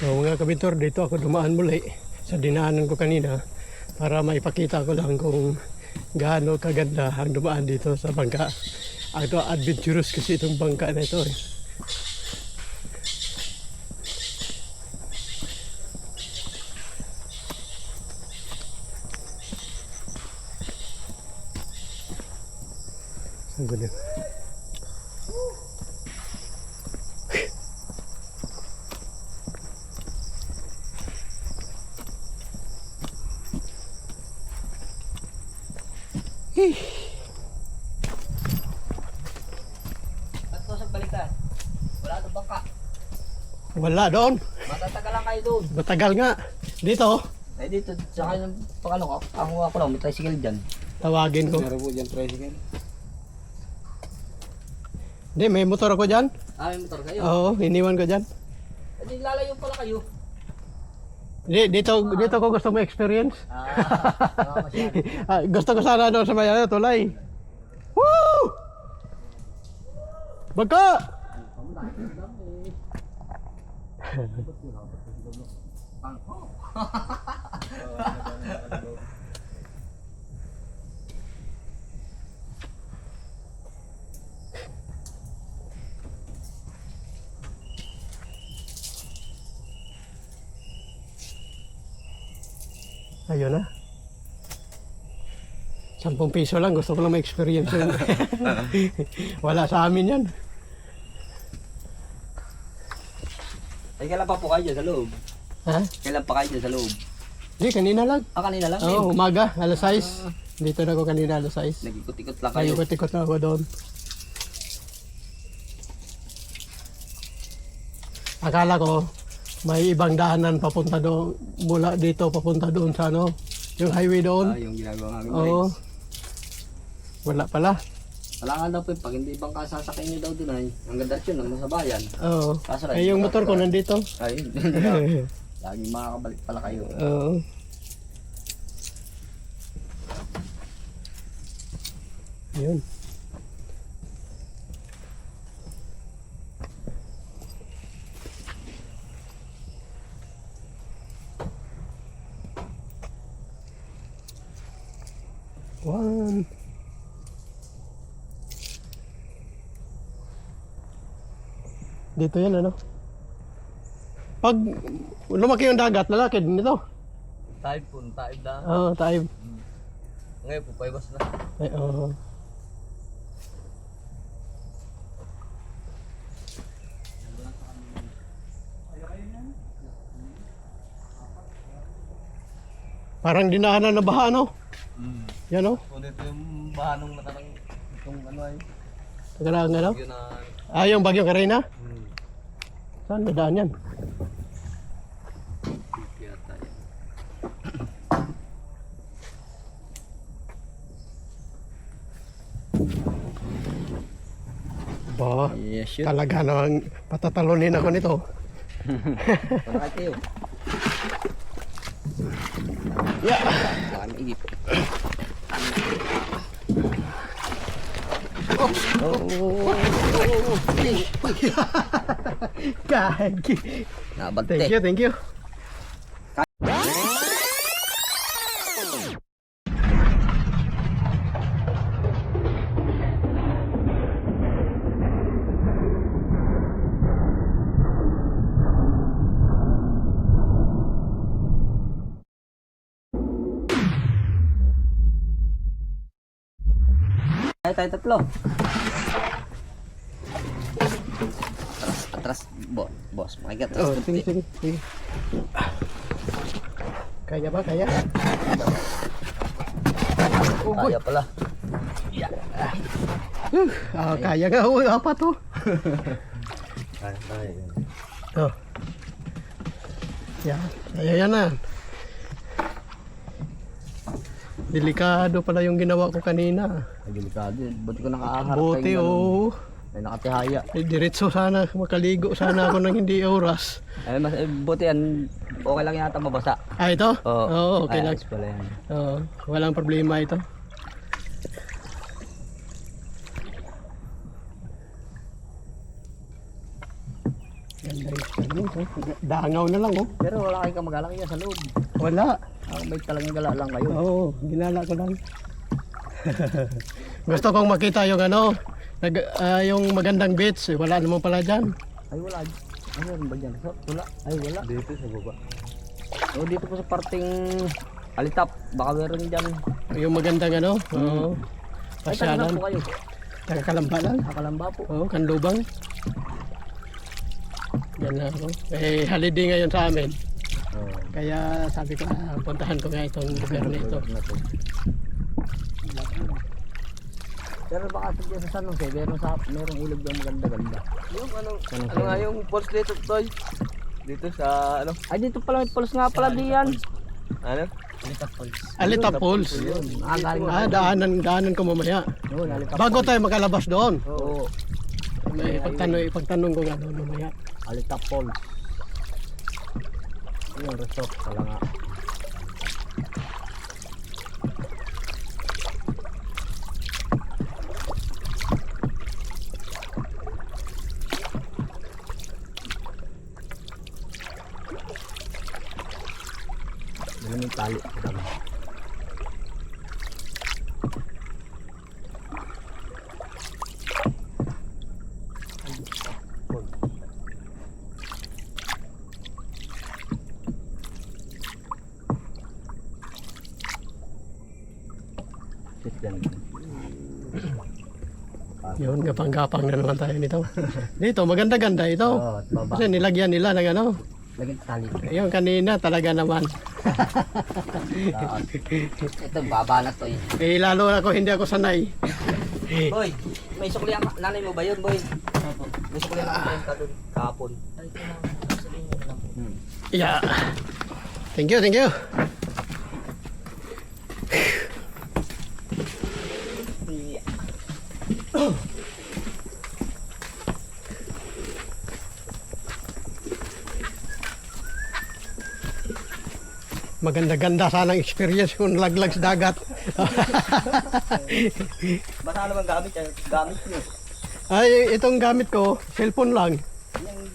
So mga kabintor, dito ako dumaan muli sa dinaanan ko kanina para maipakita ko lang kung gaano kaganda ang dumaan dito sa bangka. Ang ito adventurous kasi itong bangka na ito eh. Saan ko din? At ko sa balikan. Wala na bangka. Wala doon. Matatagal lang kayo doon. Matagal nga. Dito, Eh dito, sa kayo ng pangano ko, ang ako lang, may tricycle dyan. tawagin ko. Meron po dyan tricycle. Hindi, may motor ako dyan. Ah, may motor kayo. Oo, iniwan ko dyan. Eh di lalayo pala kayo. Di, dito, dito ko gusto mo experience. Ah, ah. Ah, gusto ko sana doon sa may ano, tulay. Woo! Bangka! Ayun na. Sampung piso lang, gusto ko lang ma-experience yun. Wala sa amin yan. Ay, kailan pa po kayo dyan sa loob? Ha? Kailan pa kayo dyan sa loob? Hindi, kanina lang. Ah, kanina lang. Oo, umaga, alas 6. Dito na ako kanina, alas 6. Nag-ikot-ikot lang kayo. Kayo ikot na ako doon. Akala ko, may ibang daanan papunta doon, mula dito papunta doon sa ano, yung highway doon. Ah, yung ginagawa namin. Oo. Wala pala. Wala nga daw po, pag hindi bang kasasakay nyo daw doon ay, ang ganda yun, ang masabayan. Oo. Kaso lang, Eh, yung motor ko nandito. Ay, laging makakabalik pala kayo. Oo. Yun. One. Dito yan ano? Pag lumaki yung dagat, lalaki din ito. Tayo po, tayo na. Oo, tayo. Ngayon po, paibas na. Ay, oo. Parang dinahanan na baha, no? Mm. Yan, no? Kung dito yung bahanong natarang itong ano ay, Tagalaan nga, no? yun na, Ah, yung bagyong Karina? hmm, Saan yan? yata yan. Ba, Yes, yun. talaga namang patatalunin ako nito. Para kayo. Yeah. Baka maigip. God. Nabante. Thank you, thank you. Tayo tayo tatlo. Atras, atras, bo, boss, makigat. Oh, Atras, sige, sige, sige. Kaya ba? Kaya? Kaya pala. Ah, kaya nga. Uy, apat to. Kaya, kaya. Oh. Yan. Kaya yan na. Delikado pala yung ginawa ko kanina. Ay, delikado yun. Buti ko nakaharap Buti, ganun. oh. May nakatihaya. Eh, diretso sana, makaligo sana ako ng hindi oras. Ay, mas, eh, buti yan. Okay lang yata mabasa. Ah, ito? Oo. Oo, okay Ay, lang. ayos pala yan. Oo, walang problema ito. Ganda Ano, oh, Dangaw na lang oh. Pero wala kayong kamag-alak yan sa loob. Wala. Ah, may talagang gala lang kayo. Oo, ginala ko lang. Gusto kong makita yung ano, nag, ah, yung magandang beach. Eh, Wala naman pala dyan. Ay wala. Ay meron ba dyan? So, wala. Ay wala. Dito sa baba. O dito po sa parting alitap. Baka meron dyan. Yung magandang ano. Oo. Ay taga Pasyalan. po kayo. Taga-kalamba lang. Nakalamba po. Oo, kanlubang. Yan na ako. Eh, holiday ngayon sa amin. Oh. Kaya sabi ko, ah, puntahan ko nga itong lugar na ito. Pero baka sa sa San Jose, meron sa merong ilog yung maganda-ganda. Yung ano, Ano ano nga yung falls dito, Toy? Dito sa, ano? Ay dito pala may pulse nga pala diyan. Ano? Alitap pulse. Alita Falls. Ah, galing Ah, daanan, daanan ko mamaya. Yun, alitap. Bago tayo makalabas doon. Oo. May ipagtanong, ipagtanong ko nga doon mamaya. Alitap Falls. Yung resort pala nga. Dali yung tali. Yun, gapang-gapang na naman tayo nito. Dito, maganda-ganda ito. Baba. Kasi nilagyan nila ng ano. Lagyan tali. Yung kanina talaga naman. Ito, baba na to eh. Eh, lalo ako hindi ako sanay. Boy, may sukli ang nanay mo ba yun, boy? May sukli ang nanay ka doon kahapon. Hmm. Yeah. Thank you, thank you. Maganda-ganda sana ang experience kung laglag sa dagat. Baka naman gamit yan. Gamit nyo. Ay, itong gamit ko, cellphone lang. Yung